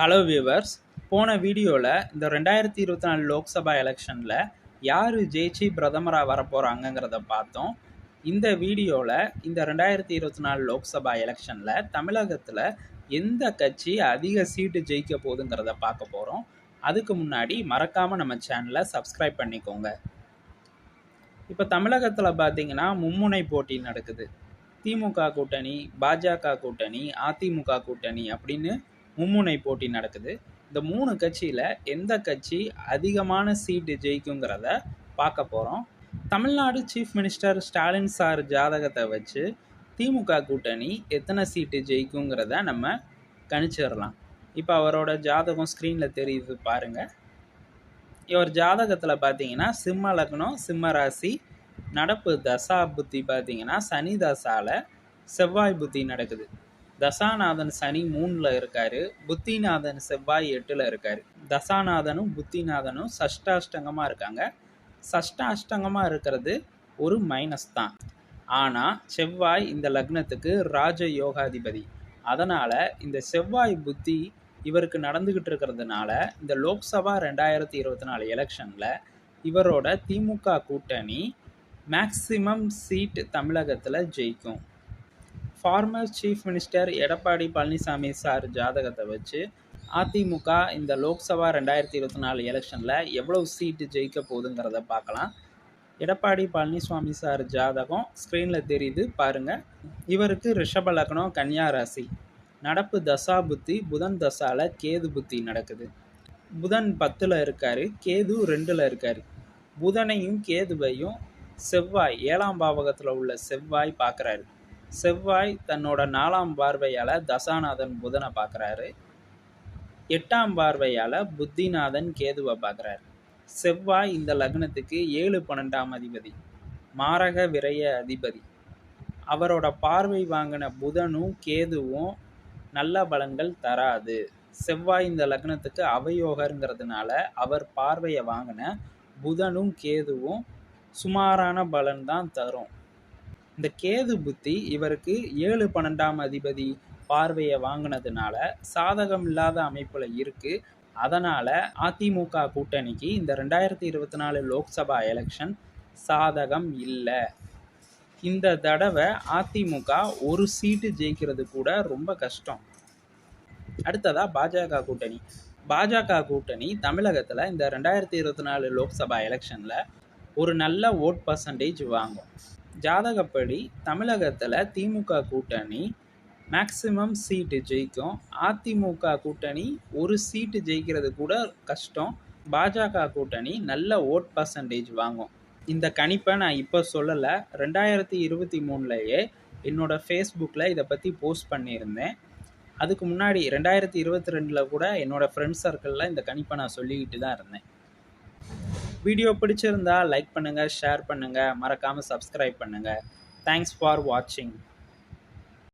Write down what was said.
Hello viewers போன வீடியோவில் இந்த ரெண்டாயிரத்தி இருபத்தி நாலு லோக்சபா எலெக்ஷனில் யார் ஜெயிச்சு பிரதமராக வரப்போகிறாங்கங்கிறத பார்த்தோம். இந்த வீடியோவில் இந்த ரெண்டாயிரத்தி இருபத்தி நாலு லோக்சபா எலெக்ஷனில் தமிழகத்தில் எந்த கட்சி அதிக சீட்டு ஜெயிக்க போகுதுங்கிறத பார்க்க போகிறோம் அதுக்கு முன்னாடி மறக்காமல் நம்ம சேனலை சப்ஸ்கிரைப் பண்ணிக்கோங்க. இப்போ தமிழகத்தில் பார்த்தீங்கன்னா மும்முனை போட்டி நடக்குது. திமுக கூட்டணி பாஜக கூட்டணி அதிமுக கூட்டணி அப்படின்னு மும்முனை போட்டி நடக்குது. இந்த மூணு கட்சியில் எந்த கட்சி அதிகமான சீட்டு ஜெயிக்குங்கிறத பார்க்க போகிறோம் Tamil Nadu chief minister Stalin sir ஜாதகத்தை வச்சு திமுக கூட்டணி எத்தனை சீட்டு ஜெயிக்குங்கிறத நம்ம கணிச்சிடலாம். இப்போ அவரோட ஜாதகம் ஸ்க்ரீனில் தெரியுது பாருங்கள் இவர் ஜாதகத்தில் பார்த்தீங்கன்னா சிம்ம லக்னம் சிம்ம ராசி நடப்பு தசா புத்தி பார்த்தீங்கன்னா சனி தசாவில் செவ்வாய் புத்தி நடக்குது. தசாநாதன் சனி மூணில் இருக்காரு புத்திநாதன் செவ்வாய் எட்டில் இருக்காரு. தசாநாதனும் புத்திநாதனும் சஷ்டாஷ்டங்கமாக இருக்காங்க. சஷ்டாஷ்டங்கமாக இருக்கிறது ஒரு மைனஸ் தான். ஆனால் செவ்வாய் இந்த லக்னத்துக்கு ராஜ யோகாதிபதி. அதனால் இந்த செவ்வாய் புத்தி இவருக்கு நடந்துக்கிட்டு இருக்கிறதுனால இந்த லோக்சபா ரெண்டாயிரத்தி இருபத்தி நாலு எலெக்ஷனில் இவரோட திமுக கூட்டணி மேக்சிமம் சீட் தமிழகத்தில் ஜெயிக்கும். Former chief minister Edappadi Palaniswami sir ஜாதகத்தை வச்சு அதிமுக இந்த லோக்சபா ரெண்டாயிரத்தி இருபத்தி நாலு எலெக்ஷனில் எவ்வளவு சீட்டு ஜெயிக்க போகுதுங்கிறத பார்க்கலாம். எடப்பாடி பழனிசாமி சார் ஜாதகம் ஸ்க்ரீனில் தெரியுது பாருங்கள் இவருக்கு ரிஷப லக்னம் கன்னியா ராசி. நடப்பு தசா புத்தி புதன் தசாவில் கேது புத்தி நடக்குது. புதன் பத்தில் இருக்கார் கேது ரெண்டில் இருக்கார். புதனையும் கேதுவையும் செவ்வாய் ஏழாம் பாவகத்தில் உள்ள செவ்வாய் பார்க்குறாரு. செவ்வாய் தன்னோட நாலாம் பார்வையால் தசாநாதன் புதனை பார்க்குறாரு. எட்டாம் பார்வையால் புத்திநாதன் கேதுவை பார்க்குறாரு. செவ்வாய் இந்த லக்னத்துக்கு ஏழு பன்னெண்டாம் அதிபதி மாரக விரய அதிபதி. அவரோட பார்வை வாங்கின புதனும் கேதுவும் நல்ல பலன்கள் தராது. செவ்வாய் இந்த லக்னத்துக்கு அவயோகருங்கிறதுனால அவர் பார்வையை வாங்கின புதனும் கேதுவும் சுமாரான பலன் தான் தரும். இந்த கேது புத்தி இவருக்கு ஏழு பன்னெண்டாம் அதிபதி பார்வையை வாங்கினதுனால சாதகம் இல்லாத அமைப்பில் இருக்குது அதனால் அதிமுக கூட்டணிக்கு இந்த ரெண்டாயிரத்தி இருபத்தி நாலு லோக்சபா எலெக்ஷன் சாதகம் இல்லை. இந்த தடவை அதிமுக ஒரு சீட்டு ஜெயிக்கிறது கூட ரொம்ப கஷ்டம். அடுத்ததாக பாஜக கூட்டணி. பாஜக கூட்டணி தமிழகத்தில் இந்த ரெண்டாயிரத்தி இருபத்தி நாலு லோக்சபா எலெக்ஷனில் ஒரு நல்ல ஓட் பர்சன்டேஜ் வாங்கும். ஜாதகப்படி தமிழகத்தில் திமுக கூட்டணி மேக்சிமம் சீட்டு ஜெயிக்கும். அதிமுக கூட்டணி ஒரு சீட்டு ஜெயிக்கிறது கூட கஷ்டம். பாஜக கூட்டணி நல்ல ஓட் பர்சன்டேஜ் வாங்கும். இந்த கணிப்பை நான் இப்போ சொல்லலை. ரெண்டாயிரத்தி இருபத்தி மூணுலேயே என்னோடய ஃபேஸ்புக்கில் இதை பற்றி போஸ்ட் பண்ணியிருந்தேன். அதுக்கு முன்னாடி ரெண்டாயிரத்தி இருபத்தி ரெண்டில் கூட என்னோடய ஃப்ரெண்ட்ஸ் சர்க்கிளில் இந்த கணிப்பை நான் சொல்லிக்கிட்டு தான் இருந்தேன். வீடியோ பிடிச்சிருந்தா லைக் பண்ணுங்கள் ஷேர் பண்ணுங்கள் மறக்காமல் சப்ஸ்கிரைப் பண்ணுங்கள் தேங்க்ஸ் ஃபார் வாட்சிங்